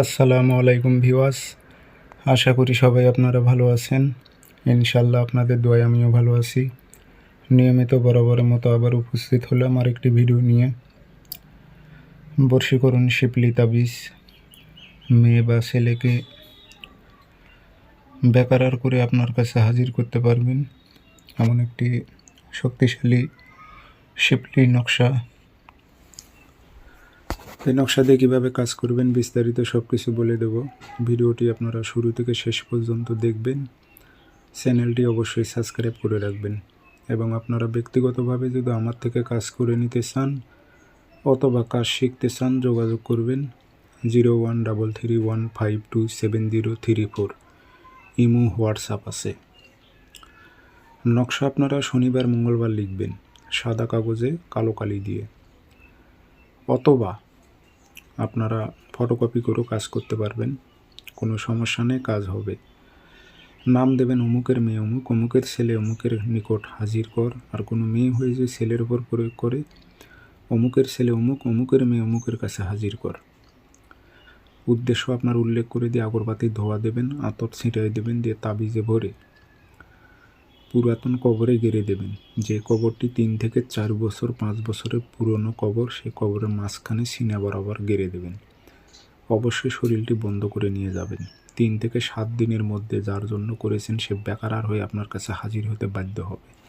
আসসালামু আলাইকুম ভিওয়াস আশা করি সবাই আপনারা ভালো আছেন। ইনশাল্লাহ আপনাদের দোয়ায় আমিও ভালো আছি। নিয়মিত বরাবরের মতো আবার উপস্থিত হলাম আর একটি ভিডিও নিয়ে। বর্ষীকরণ শিপলি তাবিজ। মেয়ে বা ছেলেকে বেকারার করে আপনার কাছে হাজির করতে পারবেন। এমন একটি শক্তিশালী শিপলি নকশা এই নকশা দিয়ে কীভাবে কাজ করবেন বিস্তারিত সব কিছু বলে দেব। ভিডিওটি আপনারা শুরু থেকে শেষ পর্যন্ত দেখবেন। চ্যানেলটি অবশ্যই সাবস্ক্রাইব করে রাখবেন। এবং আপনারা ব্যক্তিগতভাবে যদি আমার থেকে কাজ করে নিতে চান অথবা কাজ শিখতে চান, যোগাযোগ করবেন zero one double three one five two seven zero three four. Imo, WhatsApp আছে। নকশা আপনারা শনিবার মঙ্গলবার লিখবেন, সাদা কাগজে কালো কালি দিয়ে। অথবা আপনারা ফটোকপি করেও কাজ করতে পারবেন। কোনো সমস্যা নেই, কাজ হবে। নাম দেবেন অমুকের মেয়ে অমুক, অমুকের ছেলে অমুকের নিকট হাজির কর। আর কোনো মেয়ে হয়ে যে ছেলের ওপর প্রয়োগ করে, অমুকের ছেলে অমুক, অমুকের মেয়ে অমুকের কাছে হাজির কর। উদ্দেশ্য আপনার উল্লেখ করে দিয়ে আগরবাতি ধোয়া দেবেন, আতর ছিটাই দেবেন, দিয়ে তাবিজে ভরে। পুরাতন কবরে গেড়ে দেবেন। যে কবরটি তিন থেকে চার বছর, পাঁচ বছরের পুরনো কবর, সে কবরের মাঝখানে সিনে বরাবর গেড়ে দেবেন। অবশ্যই শরীরটি বন্ধ করে নিয়ে যাবেন। তিন থেকে সাত দিনের মধ্যে যার জন্য করেছেন সে বেকার হয়ে আপনার কাছে হাজির হতে বাধ্য হবে।